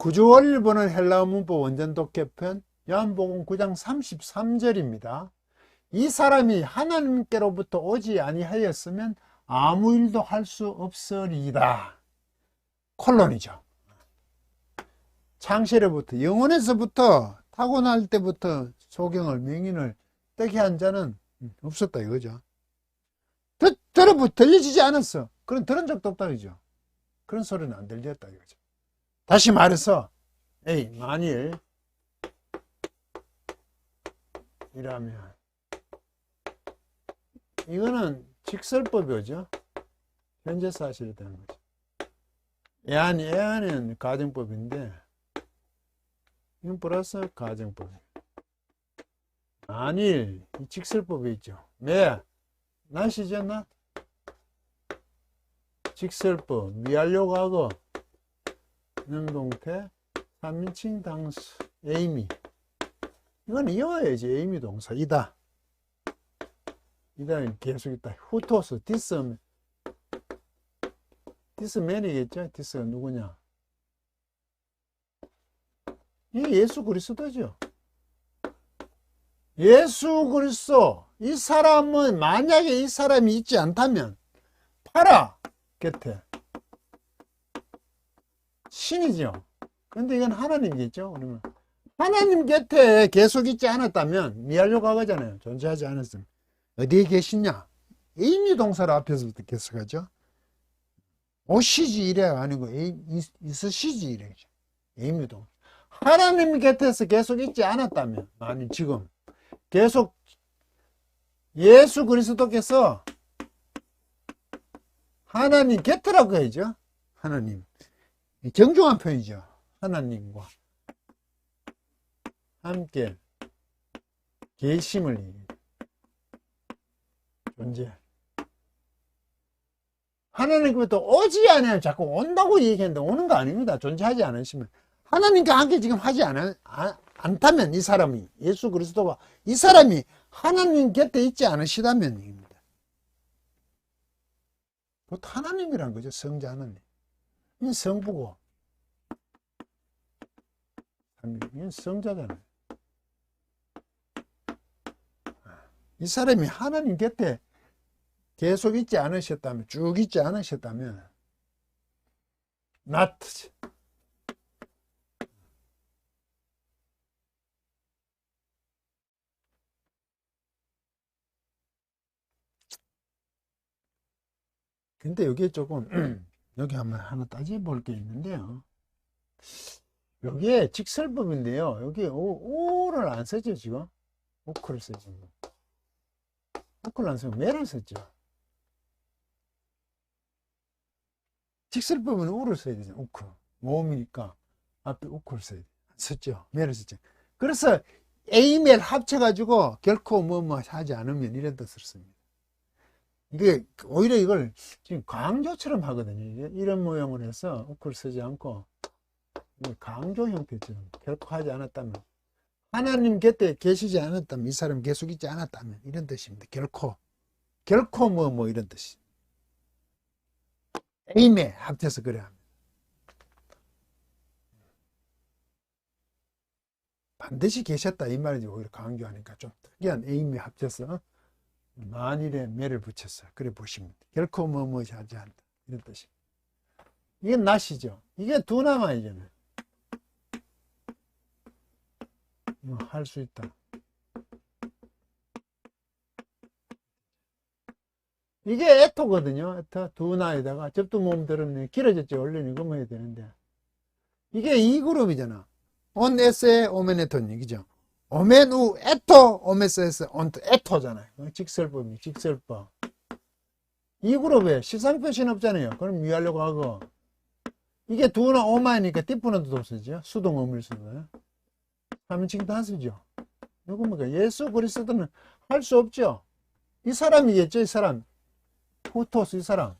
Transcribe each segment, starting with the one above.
구조 원리를 보는 헬라어 문법 원전 독해편 요한복음 9장 33절입니다. 이 사람이 하나님께로부터 오지 아니하였으면 아무 일도 할 수 없으리라. 콜론이죠. 창세로부터 영원에서부터 타고날 때부터 소경을 명인을 떼게 한 자는 없었다 이거죠. 들, 들어 들려지지 않았어. 그런 들은 적도 없다 이거죠. 그런 소리는 안 들렸다 이거죠. 다시 말해서 에이 만일 이라면 이거는 직설법이죠. 현재 사실이 되는 거죠. 애안이 애안은 가정법인데 이건 플러스 가정법. 만일 이 직설법이 있죠. 매 날씨죠 나 직설법 과거 능동태 3인칭 당수 에이미. 이건 이어야지 에이미 동사 이다. 이다는 계속 있다. 후토스 디스 디스맨이겠죠? 디스가 누구냐? 이 예수 그리스도죠. 예수 그리스도 이 사람은 만약에 이 사람이 있지 않다면 팔아 곁에 신이죠. 근데 이건 하나님이겠죠. 그러면 하나님 곁에 계속 있지 않았다면 미완료 과거잖아요. 존재하지 않았으면 어디에 계시냐? 의미 동사를 앞에서부터 계속하죠. 오시지 이래가 아니고 이- 있으시지 이래죠. 의미 동사. 하나님 곁에서 계속 있지 않았다면 만일 지금 계속 예수 그리스도께서 하나님 곁이라고 해야죠. 하나님. 정중한 표현이죠. 하나님과 함께 계심을. 존재. 하나님께부터 오지 않아요. 자꾸 온다고 얘기하는데 오는 거 아닙니다. 존재하지 않으시면. 하나님과 함께 지금 하지 않, 아- 않다면 이 사람이, 예수 그리스도가 이 사람이 하나님 곁에 있지 않으시다면 입니다. 곧 하나님이란 거죠. 성자 하나님. 이 성부고. 이 성자잖아요. 이 사람이 하나님 곁에 계속 있지 않으셨다면, 쭉 있지 않으셨다면, not. 근데 여기에 조금, 여기 한번 하나 따져볼 게 있는데요. 여기에 직설법인데요. 여기 오, 오를 안 쓰죠, 지금? 오크를 쓰죠. 오크를 안 쓰고 매를 썼죠. 직설법은 오를 써야 되죠, 오크. 모음이니까 앞에 오크를 써야 돼. 썼죠. 매를 썼죠. 그래서 A멜 합쳐가지고 결코 뭐뭐 하지 않으면 이런 뜻을 씁니다. 이게 오히려 이걸 지금 강조처럼 하거든요. 이런 모양을 해서 오크를 쓰지 않고 강조 형태처럼 결코 하지 않았다면 하나님 곁에 계시지 않았다면 이 사람이 계속 있지 않았다면 이런 뜻입니다. 결코 결코 뭐뭐 이런 뜻이 에임에 합쳐서 그래 합니다. 반드시 계셨다 이 말이지 오히려 강조하니까 좀 특이한 에임에 합쳐서 만일에 매를 붙였어 그래 보십니다. 결코 뭐뭐 하지 않다 이런 뜻입니다. 이게 낫이죠. 이게 두 남아이잖아요. 할 수 있다. 이게 에토거든요. 에토 두 나에다가 접두 몸 들었네. 길어졌죠. 원래는 이거 해야 되는데. 이게 이 그룹이잖아. 온 에세 에토니 그죠? 오멘 우 에토 오메스에스 온 에토잖아요. 직설법이 직설법. 이 그룹에 시상표시는 없잖아요. 그럼 미하려고 하고 이게 두나 오마이니까 띠푸는 도 없어지죠. 수동 어밀 쓰는 3인칭 단수죠. 이거 뭐가 예수 그리스도는 할 수 없죠. 이 사람이겠죠, 이 사람. 후토스 이 사람.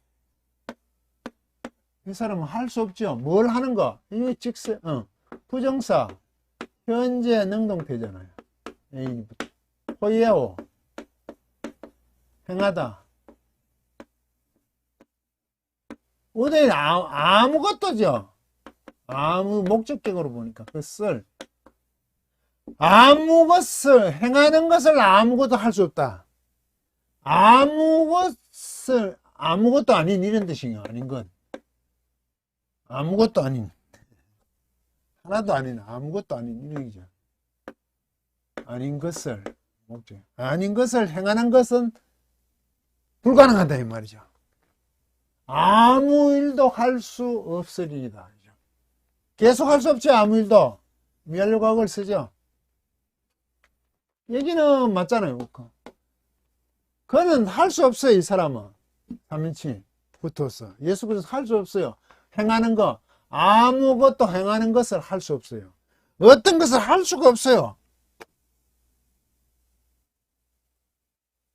이 사람은 할 수 없죠. 뭘 하는 거? 이게 직세, 어, 부정사, 현재 능동태잖아요. A부터. 호예오, 행하다. 오늘 아, 아무것도죠. 아무 목적격으로 보니까 그 쓸. 아무 것을 행하는 것을 아무것도 할 수 없다. 아무 것을 아무것도 아닌 이런 뜻이요 아닌 것. 아무것도 아닌 하나도 아닌 아무것도 아닌 얘기죠. 아닌 것을 목적. 아닌 것을 행하는 것은 불가능하다 이 말이죠. 아무 일도 할 수 없으리이다. 계속 할 수 없죠 아무 일도 미완료각을 쓰죠. 얘기는 맞잖아요. 그. 그는 할 수 없어요 이 사람은 삼인치 붙어서 예수 그리스도 할 수 없어요. 행하는 거 아무것도 행하는 것을 할 수 없어요. 어떤 것을 할 수가 없어요.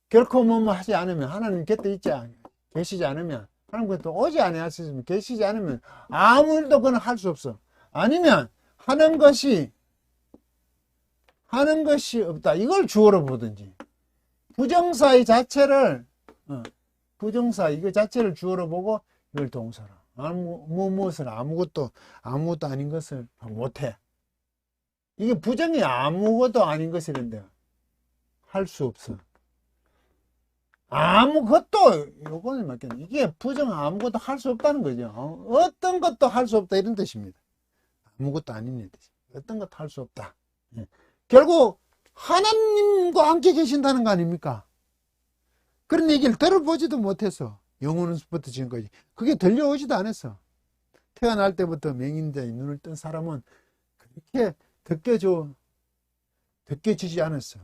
결코 뭐뭐 하지 않으면 하나님 곁에 있지 않, 계시지 않으면 하나님 곁에 오지 아니하시면 계시지 않으면 아무 일도 그는 할 수 없어. 아니면 하는 것이 하는 것이 없다. 이걸 주어로 보든지 부정사의 자체를 어, 부정사 이거 자체를 주어로 보고 이걸 동사로 아무 뭐 무엇을 아무것도 아무것도 아닌 것을 못해. 이게 부정이 아무것도 아닌 것이란데 할 수 없어. 아무것도 요거는 맞겠네. 이게 부정 아무것도 할 수 없다는 거죠. 어, 어떤 것도 할 수 없다 이런 뜻입니다. 아무것도 아닌 뜻. 어떤 것도 할 수 없다. 예. 결국 하나님과 함께 계신다는 거 아닙니까? 그런 얘기를 들어보지도 못해서 영혼부터 지금까지 그게 들려오지도 않았어. 태어날 때부터 맹인자의 눈을 뜬 사람은 그렇게 듣겨줘 듣겨지지 않았어.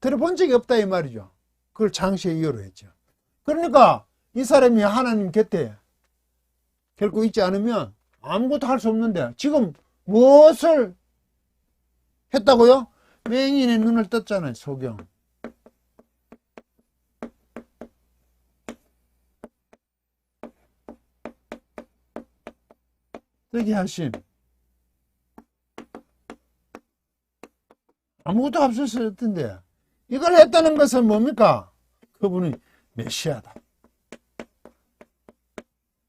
들어본 적이 없다 이 말이죠. 그걸 장시의 이유로 했죠. 그러니까 이 사람이 하나님 곁에 결국 있지 않으면 아무것도 할 수 없는데 지금 무엇을 했다고요? 맹인의 눈을 떴잖아요, 소경. 뜨게 하신. 아무것도 없었을 텐데. 이걸 했다는 것은 뭡니까? 그분이 메시아다.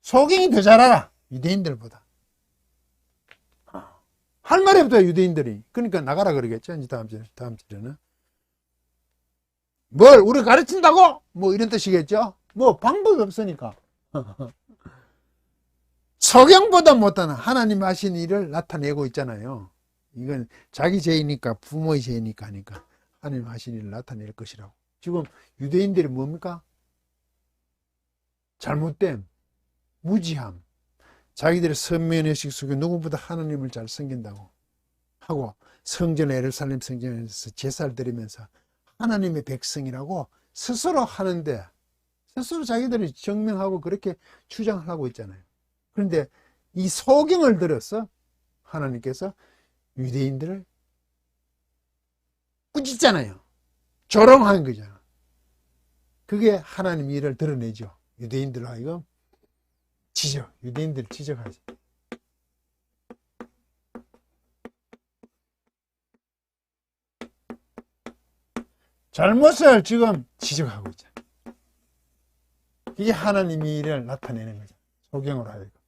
소경이 더 잘 알아. 유대인들보다. 할 말이 없다, 유대인들이. 그러니까 나가라 그러겠죠. 이제 다음 주, 다음 주에는. 뭘, 우리 가르친다고? 뭐 이런 뜻이겠죠. 뭐 방법이 없으니까. 석양보다 못한 하나님 하신 일을 나타내고 있잖아요. 이건 자기 죄이니까 부모의 죄이니까 하니까 하나님 하신 일을 나타낼 것이라고. 지금 유대인들이 뭡니까? 잘못됨, 무지함, 자기들의 선면의식 속에 누구보다 하나님을 잘 섬긴다고 하고 성전 에르살렘 성전에서 제사를 드리면서 하나님의 백성이라고 스스로 하는데 스스로 자기들이 증명하고 그렇게 주장을 하고 있잖아요. 그런데 이 소경을 들어서 하나님께서 유대인들을 꾸짖잖아요. 조롱한 거잖아. 그게 하나님 일을 드러내죠. 유대인들 하여금 지적, 유대인들 지적하지. 잘못을 지금 지적하고 있잖아. 이게 하나님의 일을 나타내는 거죠. 소경으로 하여금.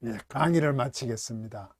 네, 강의를 마치겠습니다.